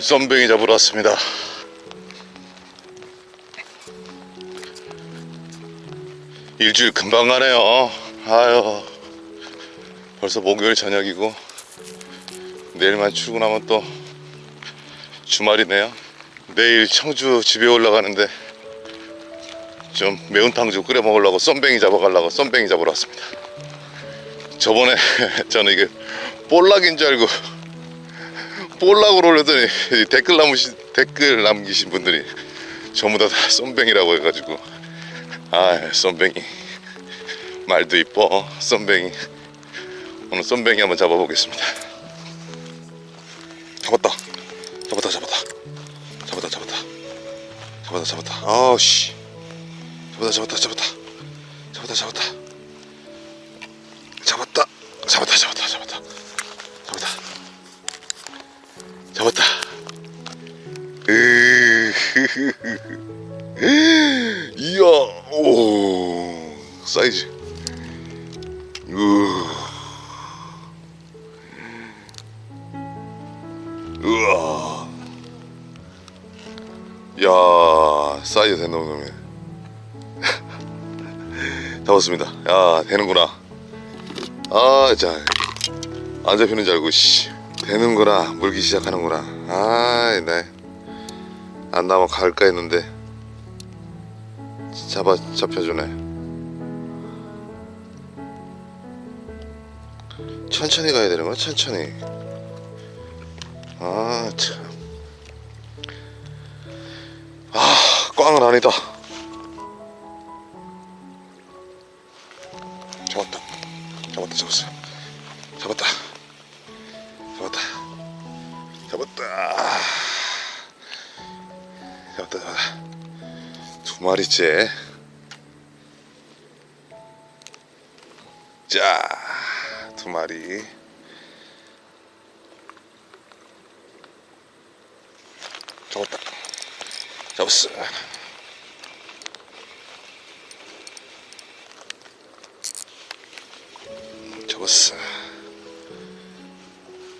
썸뱅이 잡으러 왔습니다. 일주일 금방 가네요. 아유, 벌써 목요일 저녁이고 내일만 출근하면 또 주말이네요. 내일 청주 집에 올라가는데 좀 매운탕 좀 끓여 먹으려고 썸뱅이 잡아가려고 썸뱅이 잡으러 왔습니다. 저번에 저는 이게 볼락인 줄 알고 볼락으로 올렸더니 이 댓글 남으신 댓글 남기신 분들이 전부 다 썸뱅이라고 해가지고. 아 썸뱅이. 말도 이뻐 썸뱅이. 오늘 썸뱅이 한번 잡아보겠습니다. 잡았다. 잡았다 잡았다. 잡았다 잡았다. 잡았다 잡았다. 아우씨. 잡았다 잡았다 잡았다. 잡았다 잡았다. 잡았다. 잡았다 잡았다 잡았다. 잡았다 잡았다. 이야 오 사이즈. 으 우와 야 사이즈 된 놈이네 잡았습니다. 야 되는구나. 아 자 안 잡히는 줄 알고 씨 되는구나. 물기 시작하는구나. 아이 네안 나면 갈까 했는데. 잡아 잡혀주네. 천천히 가야 되는 거야? 천천히. 아참. 아 꽝은 아니다. 잡았다. 잡았다 잡았어 잡았다 잡았다. 잡았다. 잡았다 잡았다. 두 마리째. 자두 마리. 잡았다. 잡았어. 잡았어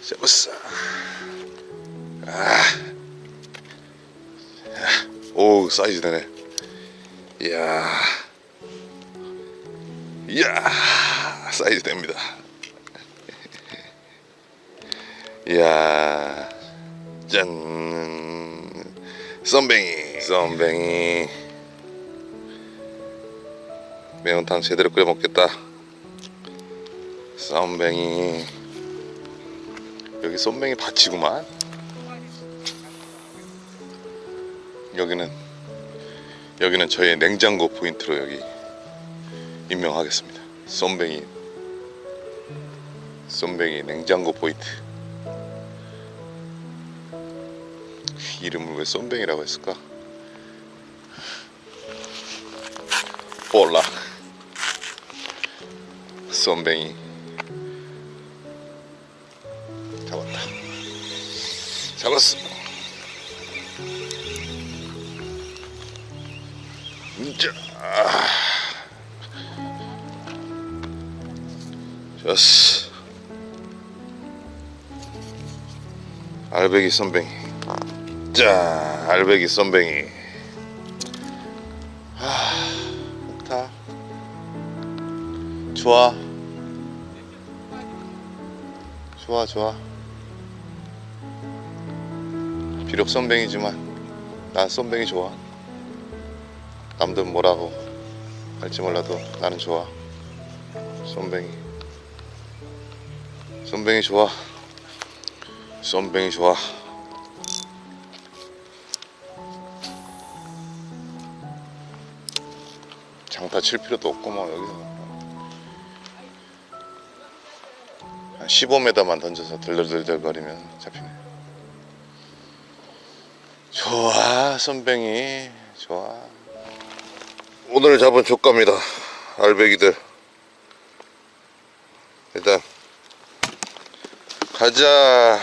잡았어. 아. 오 사이즈 되네. 이야. 이야 사이즈 됩니다. 이야 짠. 썸뱅이. 썸뱅이. 매운탕 제대로 끓여 먹겠다. 썸뱅이 여기 썸뱅이 밭이구만. 여기는 여기는 저의 냉장고 포인트로 여기 임명하겠습니다. 썸뱅이 썸뱅이 냉장고 포인트. 이름을 왜 썸뱅이라고 했을까? 볼락 썸뱅이 잡았어 자 좋았어. 알배기 썸뱅이 자 알배기 썸뱅이 아 좋다 좋아. 좋아 좋아 비록 썸뱅이지만 난 썸뱅이 좋아. 남들 뭐라고 할지 몰라도 나는 좋아. 썸뱅이. 썸뱅이 좋아. 썸뱅이 좋아. 장타 칠 필요도 없고 뭐 여기서. 한 15m만 던져서 덜덜덜덜거리면 잡히네 좋아 썸뱅이. 좋아. 오늘 잡은 조과입니다 알배기들. 일단 가자